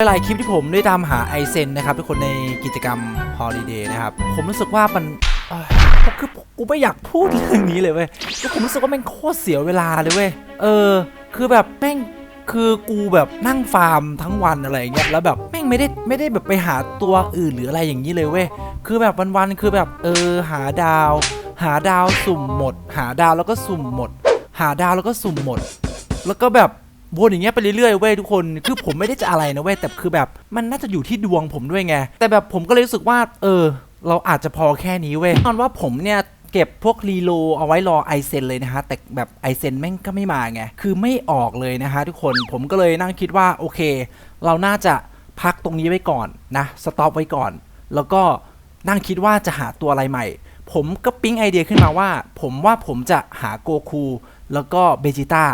หลายคลิปที่ผมได้ตามหาไอเซนนะครับทุกคนในกิจกรรมฮอลิเดย์นะครับ ผมรู้สึกว่ามันเอ้ยคือกูไม่อยากพูดเรื่องนี้เลยเว้ยคือผมรู้สึกว่าแม่งโคตรเสียเวลาเลยเว้ยเออ คือแบบแม่งคือกูแบบนั่งฟาร์มทั้งวันอะไรอย่างเงี้ยแล้วแบบแม่งไม่ได้ไม่ได้แบบไปหาตัวอื่นหรืออะไรอย่างนี้เลยเว้ยคือแบบวันๆคือแบบเออหาดาว หาดาวสุ่มหมด หาดาวแล้วก็สุ่มหมด หาดาวแล้วก็สุ่มหมด แล้วก็แบบ วนอย่างเงี้ยไปเรื่อยๆเว้ยทุกคนคือผมไม่ได้จะอะไรนะเว้ยแต่คือแบบมันน่าจะอยู่ที่ดวงผมด้วยไงแต่แบบผมก็เลยรู้สึกว่า เออ เราอาจจะพอแค่นี้เว้ยตอนว่าผมเนี่ยเก็บพวกรีโลเอาไว้รอไอเซนเลยนะฮะ แต่แบบไอเซนแม่งก็ไม่มาไง คือไม่ออกเลยนะฮะทุกคนผมก็เลยนั่งคิดว่า โอเค เราน่าจะพักตรงนี้ไว้ก่อนนะสต็อปไว้ก่อน แล้วก็นั่งคิดว่าจะหาตัวอะไรใหม่ ผมก็ปิ๊งไอเดียขึ้นมาว่า ผมว่าผมจะหาโกคูแล้วก็เบจิต้า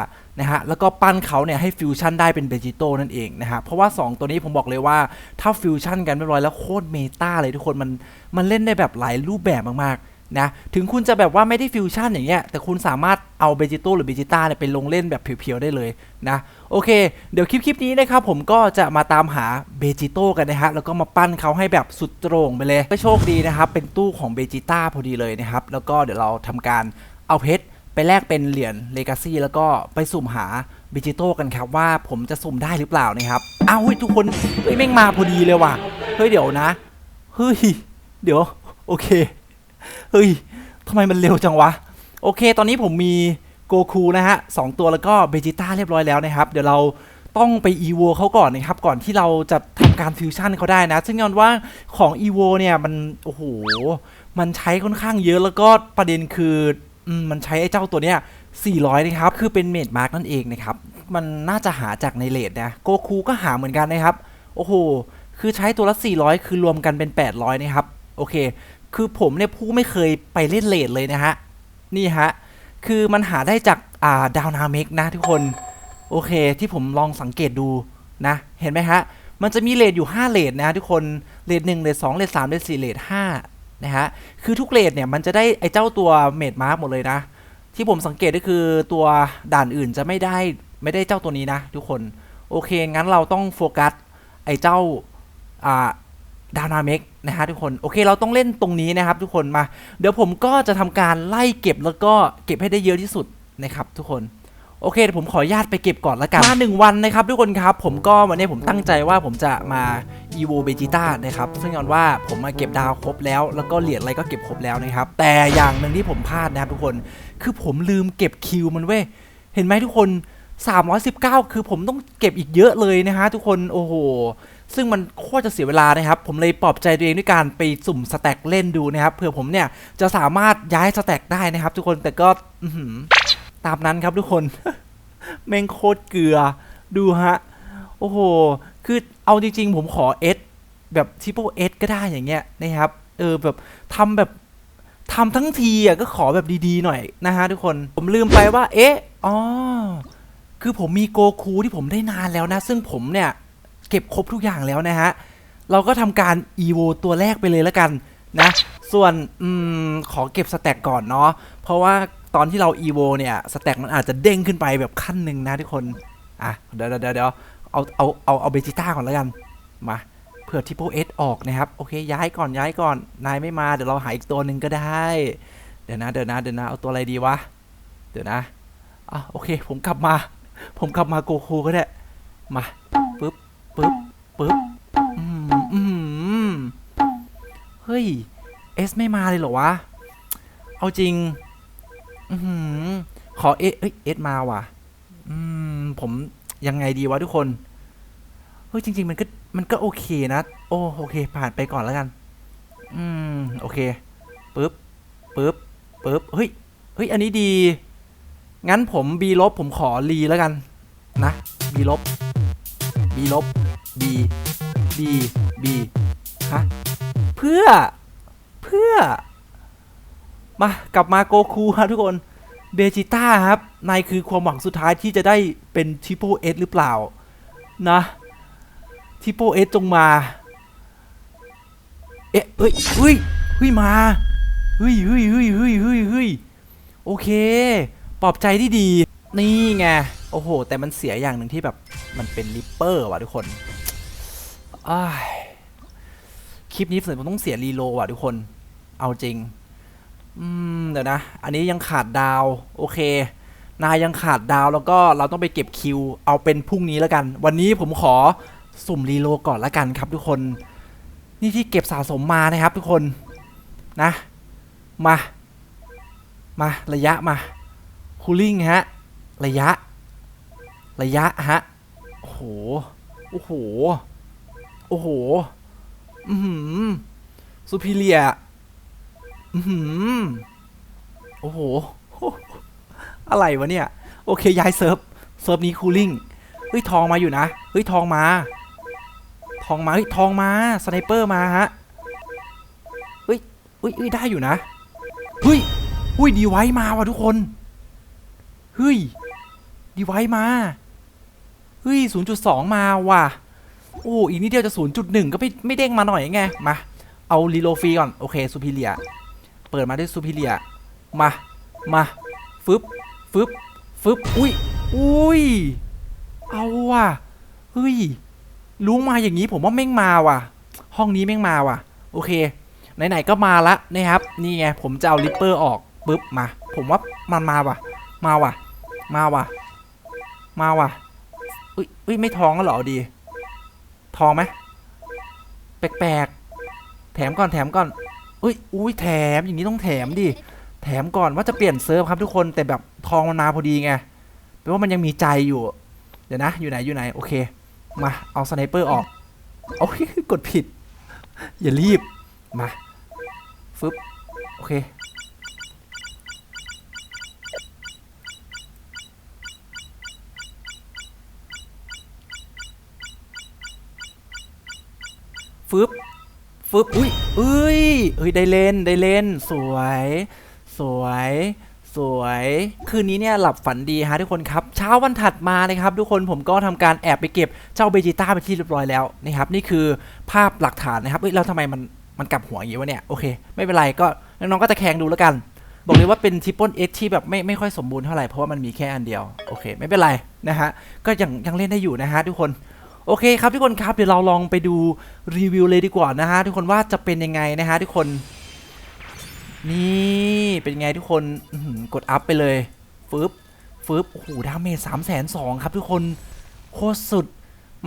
นะฮะแล้วก็ปั้นเขาเนี่ยให้ฟิวชั่นได้เป็นเบจิโต้นั่นเองนะฮะเพราะว่า 2 ตัวนี้ผมบอกเลยว่าถ้าฟิวชั่นกันเรียบร้อยแล้วโคตรเมตาเลยทุกคนมันมันเล่นได้แบบหลายรูปแบบมากๆนะถึงคุณจะแบบว่าไม่ได้ฟิวชั่นอย่างเงี้ยแต่คุณสามารถเอาเบจิโต้หรือเบจิต้าเนี่ยไปลงเล่นแบบเพียวๆได้เลยนะโอเค เดี๋ยวคลิปคลิปนี้นะครับผมก็จะมาตามหาเบจิโต้กันนะฮะแล้วก็มาปั้นเขาให้แบบสุดโตรงไปเลยก็โชคดีนะครับเป็นตู้ของเบจิต้าพอดีเลยนะครับแล้วก็เดี๋ยวเราทำการเอาเพชร ไปแลกเป็นเหรียญเลกาซี่แล้วก็ไปสุ่มหาเบจิโต้กันครับว่าผมจะสุ่มได้หรือเปล่านะครับอ้าวเฮ้ยทุกคนเฮ้ยแม่งมาพอดีเลยว่ะเฮ้ยเดี๋ยวนะเฮ้ยเดี๋ยวโอเคเฮ้ยทำไมมันเร็วจังวะ โอเค ตอนนี้ผมมีโกคูนะฮะสองตัวแล้วก็เบจิต้าเรียบร้อยแล้วนะครับ เดี๋ยวเราต้องไปอีโวเขาก่อนนะครับ ก่อนที่เราจะทำการฟิวชั่นเขาได้นะ ซึ่งยอนว่าของอีโวเนี่ย มัน โอ้โห มันใช้ค่อนข้างเยอะแล้วก็ประเด็นคือ มันใช้ไอ้เจ้าตัวเนี้ย400นะครับ คือเป็นเมดมาร์กนั่นเองนะครับ มันน่าจะหาจากในเลดนะ โกคูก็หาเหมือนกันนะครับ โอ้โห คือใช้ตัวละ 400 คือรวมกันเป็น 800 นะครับ โอเค คือผมเนี่ยผู้ไม่เคยไปเล่นเลดเลยนะฮะ นี่ฮะ คือมันหาได้จากอ่าดาวนาเมกนะทุกคน โอเค ที่ผมลองสังเกตดูนะ เห็นไหมฮะ มันจะมีเลทอยู่ 5 เลทนะทุกคน เลท1เลท2เลท3เลท4เลท5 นะฮะ คือทุกเลทเนี่ยมันจะได้ไอ้เจ้าตัวเมดมาร์กหมดเลยนะ ที่ผมสังเกตก็คือตัวด่านอื่นจะไม่ได้ไม่ได้เจ้าตัวนี้นะ ทุกคน โอเค งั้นเราต้องโฟกัสไอ้เจ้าอ่าดาวนาเมกนะฮะทุกคน โอเคเราต้องเล่นตรงนี้นะครับ ทุกคนมา เดี๋ยวผมก็จะทำการไล่เก็บแล้วก็เก็บให้ได้เยอะที่สุดนะครับ ทุกคน โอเคเดี๋ยวผมขออนุญาตไปเก็บก่อนละกัน มาหนึ่งวันนะครับทุกคนครับ ผมก็วันนี้ผมตั้งใจว่าผมจะมา evo v e g e t a นะครับ ซึ่งยอนว่าผมมาเก็บดาวครบแล้ว แล้วก็เหรียญอะไรก็เก็บครบแล้วนะครับ แต่อย่างหนึ่งที่ผมพลาดนะครับทุกคน คือผมลืมเก็บคิวมันเว้ย เห็นไหมทุกคน 319 คือผมต้องเก็บอีกเยอะเลยนะฮะทุกคน โอ้โห ซึ่งมันโคตรจะเสียเวลานะครับ ผมเลยปลอบใจตัวเองด้วยการไปสุ่มสแต็กเล่นดูนะครับ เผื่อผมเนี่ยจะสามารถย้ายสแต็กได้นะครับ ทุกคน แต่ก็อื้อหือ ตามนั้นครับทุกคน แม่งโคตรเกลือดูฮะ โอ้โห คือเอาจริงๆ ผมขอเอสแบบทิปเปิลเอสก็ได้อย่างเงี้ยนะครับ เออแบบทำแบบทำทั้งทีอะก็ขอแบบดีๆหน่อยนะฮะทุกคนผมลืมไปว่า เอ๊ะอ๋อคือผมมีโกคูที่ผมได้นานแล้วนะ ซึ่งผมเนี่ย เก็บครบทุกอย่างแล้วนะฮะ เราก็ทำการ EVO ตัวแรกไปเลยแล้วกันนะ ส่วนอมขอเก็บสแต็กก่อนเนาะเพราะว่า ตอนที่เรา EVO เนี่ยสแต็กมันอาจจะเด้งขึ้นไปแบบขั้นหนึ่งนะทุกคน อะ เดี๋ยวเดี๋ยวเดี๋ยวเอาเอาเอาเอาเบจิต้าก่อนแล้วกันมาเผื่อทิปโปเอสออกนะครับ โอเค ย้ายก่อนย้ายก่อน นายไม่มา เดี๋ยวเราหาอีกตัวหนึ่งก็ได้ เดี๋ยวนะ เดี๋ยวนะเดี๋ยวนะ เอาตัวอะไรดีวะ เดี๋ยวนะอะโอเค ผมกลับมา ผมกลับมาโกคูก็ได้ มา ปึ๊บ ปึ๊บ ปึ๊บ อืมอืมเฮ้ย เอสไม่มาเลยเหรอวะ เอาจริง อืมขอเอเอ้ยเอสมาว่ะ อืม ผมยังไงดีวะทุกคน เฮ้ยจริง ๆ มันก็มันก็โอเคนะ โอ้โอเค ผ่านไปก่อนแล้วกัน อืม โอเคปึ๊บปึ๊บปึ๊บเฮ้ยเฮ้ยอันนี้ดี งั้นผม B ลบผมขอรีแล้วกัน นะ B ลบ B ลบ B B B ฮะเพื่อเพื่อ มากลับมาโกคูครับทุกคนเบจิต้าครับนายคือความหวังสุดท้ายที่จะได้เป็นทิปโปเอสหรือเปล่า นะทิปโปเอสจงมา เอ๊ะเฮ้ยเฮ้ยเฮ้ยมาเฮ้ยเฮ้ยเฮ้ยเฮ้ยเฮ้ยเฮ้ยโอเค ปลอบใจที่ดี นี่ไง โอ้โห แต่มันเสียอย่างหนึ่งที่แบบมันเป็นริปเปอร์ว่ะทุกคนอคลิปนี้เสร็จผมต้องเสียรีโลว่ะทุกคน เอาจริง อืมเดี๋ยวนะ อันนี้ยังขาดดาว โอเค นายยังขาดดาวแล้วก็เราต้องไปเก็บคิว เอาเป็นพรุ่งนี้แล้วกัน วันนี้ผมขอสุ่มรีโลก่อนล้วกันครับทุกคน นี่ที่เก็บสะสมมานะครับทุกคนนะ มา มาระยะมาคูลิ่งฮะ ระยะ ระยะฮะ โอ้โห โอ้โห โอ้โห อือหือซูพิเลีย อือหือโอ้โห อะไรวะเนี่ย โอเคย้ายเซิร์ฟ เซิร์ฟนี้คูลิ่ง เฮ้ยทองมาอยู่นะ เฮ้ยทองมา ทองมา เฮ้ยทองมา สไนเปอร์มาฮะ เฮ้ยเฮ้ยเฮ้ยได้อยู่นะ เฮ้ยเฮ้ยดีไว้มาว่ะทุกคน เฮ้ยดีไว้มา เฮ้ย 0.2 มาว่ะ โอ้อีกนิดเดียวจะ 0.1 ก็ไม่ไม่เด้งมาหน่อยไง มา เอารีโลฟรีก่อน โอเคซูพิเลีย เปิดมาด้วยซูพิเลียมา มา ฟึบ ฟึบ ฟึบ อุ้ย อุ้ย เอาว่ะ เฮ้ย ลุงมาอย่างนี้ผมว่าแม่งมาว่ะ ห้องนี้แม่งมาว่ะ โอเค ไหนๆก็มาละนะครับ นี่ไง ผมจะเอาลิปเปอร์ออกปุ๊บมา ผมว่ามันมาว่ะ มาว่ะ มาว่ะ มาว่ะ อุ้ยอุ้ยไม่ท้องแล้วหรอดี ทองไหมแปลกๆ แถมก่อนแถมก่อน อุ้ยอุ้ยแถมอย่างนี้ต้องแถมดิแถมก่อนว่าจะเปลี่ยนเซิร์ฟครับทุกคนแต่แบบทองมันมาพอดีไงแปลว่ามันยังมีใจอยู่ เดี๋ยวนะ อยู่ไหนอยู่ไหนโอเค มาเอาสไนเปอร์ออกโอ้ยกดผิด อย่ารีบมาฟึบโอเคฟึบ ฟึบอุ้ยเอ้ยเอ้ยได้เล่นได้เล่น สวย สวย สวย คืนนี้เนี่ยหลับฝันดีฮะทุกคนครับ เช้าวันถัดมานะครับ ทุกคนผมก็ทำการแอบไปเก็บเจ้าเบจิต้าไปที่เรียบร้อยแล้วนะครับนี่คือภาพหลักฐานนะครับเอ้ยแล้วทำไมมันมันกลับหัวอย่างงี้วะเนี่ยโอเค ไม่เป็นไรก็น้องๆก็จะแข่งดูแล้วกันบอกเลยว่าเป็นทิปเปิลเอ็กที่แบบไม่ไม่ค่อยสมบูรณ์เท่าไหร่เพราะว่ามันมีแค่อันเดียว โอเค ไม่เป็นไรนะฮะ ก็ยังยังเล่นได้อยู่นะฮะทุกคน โอเคครับทุกคนครับเดี๋ยวเราลองไปดูรีวิวเลยดีกว่านะฮะทุกคนว่าจะเป็นยังไงนะฮะทุกคน นี่เป็นไงทุกคนกดอัพไปเลยฟึบฟึบโอ้โหดาเมจสามแสนสองครับทุกคนโคตรสุด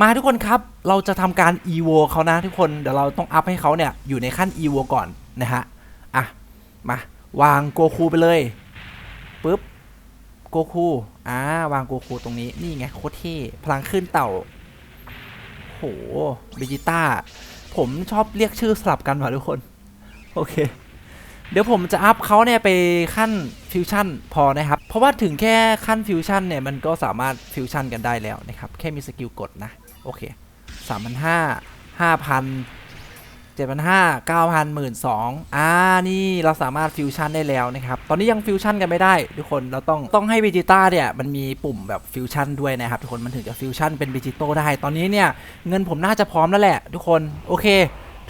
มาทุกคนครับเราจะทำการ EVO เขานะทุกคนเดี๋ยวเราต้องอัพให้เขาเนี่ยอยู่ในขั้น EVO ก่อนนะฮะอะมาวางโกคูไปเลยปึ๊บโกคูอ่าวางโกคูตรงนี้นี่ไงโคตรเท่พลังขึ้นเต่า โหเบจิต้า ผมชอบเรียกชื่อสลับกันว่ะทุกคน โอเค เดี๋ยวผมจะอัพเขาเนี่ยไปขั้นฟิวชั่นพอนะครับ เพราะว่าถึงแค่ขั้นฟิวชั่นเนี่ยมันก็สามารถฟิวชั่นกันได้แล้วนะครับ แค่มีสกิลกดนะ โอเค 3,500 5,000 7,500 9,000 12,000อ่านี่เราสามารถฟิวชั่นได้แล้วนะครับ ตอนนี้ยังฟิวชั่นกันไม่ได้ทุกคนเราต้องต้องให้เบจิต้าเนี่ยมันมีปุ่มแบบฟิวชั่นด้วยนะครับทุกคนมันถึงจะฟิวชั่นเป็นเบจิโตได้ตอนนี้เนี่ยเงินผมน่าจะพร้อมแล้วแหละ ทุกคนโอเค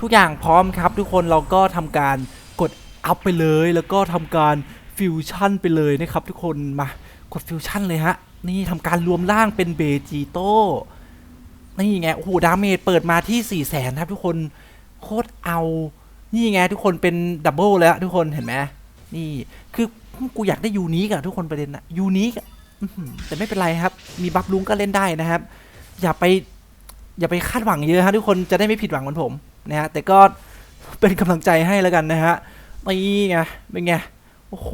ทุกอย่างพร้อมครับ ทุกคนเราก็ทำการกดอัพไปเลย แล้วก็ทำการฟิวชั่นไปเลยนะครับ ทุกคนมากดฟิวชั่นเลยฮะนี่ทำการรวมร่างเป็นเบจิโตนี่ไงโอ้โหดาเมจเปิดมาที่4 0 0แสนครับทุกคน โคตรเอา นี่ไงทุกคนเป็นดับเบิลแล้วทุกคนเห็นไหมนี่คือกูอยากได้ยูนิคอะทุกคนประเด็นอะยูนิคอะแต่ไม่เป็นไรครับ มีบัฟลุงก็เล่นได้นะครับ อย่าไป อย่าไปคาดหวังเยอะฮะทุกคนจะได้ไม่ผิดหวังเหมือนผมนะฮะแต่ก็เป็นกำลังใจให้แล้วกันนะฮะนี่ไงเป็นไงโอ้โห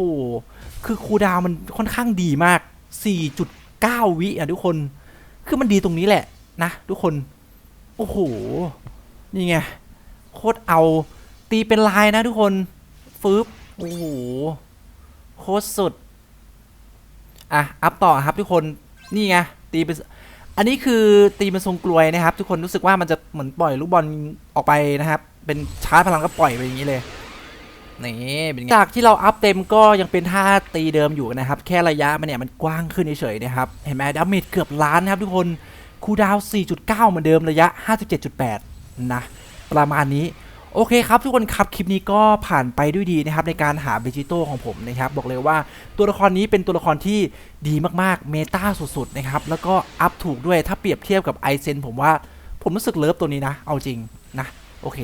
คือคูดาวมันค่อนข้างดีมาก 4.9 วิอะทุกคน คือมันดีตรงนี้แหละนะทุกคน โอ้โห นี่ไง โคตรเอาตีเป็นลายนะทุกคนฟืบโอ้โหโคตรสุด อะ อัพต่อครับทุกคนนี่ไงตีเป็นอันนี้คือตีเป็นทรงกลวยนะครับ ทุกคนรู้สึกว่ามันจะเหมือนปล่อยลูกบอลออกไปนะครับ เป็นชาร์จพลังก็ปล่อยไปอย่างนี้เลยนี่เป็นไงจากที่เราอัพเต็มก็ยังเป็นท่าตีเดิมอยู่นะครับ แค่ระยะมันเนี่ยมันกว้างขึ้นเฉยๆนะครับ เห็นไหมดาเมจเกือบล้านนะครับทุกคนคูดาว 4.9 เหมือนเดิมระยะ 57.8 นะ ประมาณนี้โอเคครับทุกคนครับคลิปนี้ก็ผ่านไปด้วยดีนะครับในการหาเบจิโต้ของผมนะครับบอกเลยว่าตัวละครนี้เป็นตัวละครที่ดีมากๆเมตาสุดๆนะครับแล้วก็อัพถูกด้วยถ้าเปรียบเทียบกับไอเซนผมว่าผมรู้สึกเลิฟตัวนี้นะ เอาจริงนะ โอเค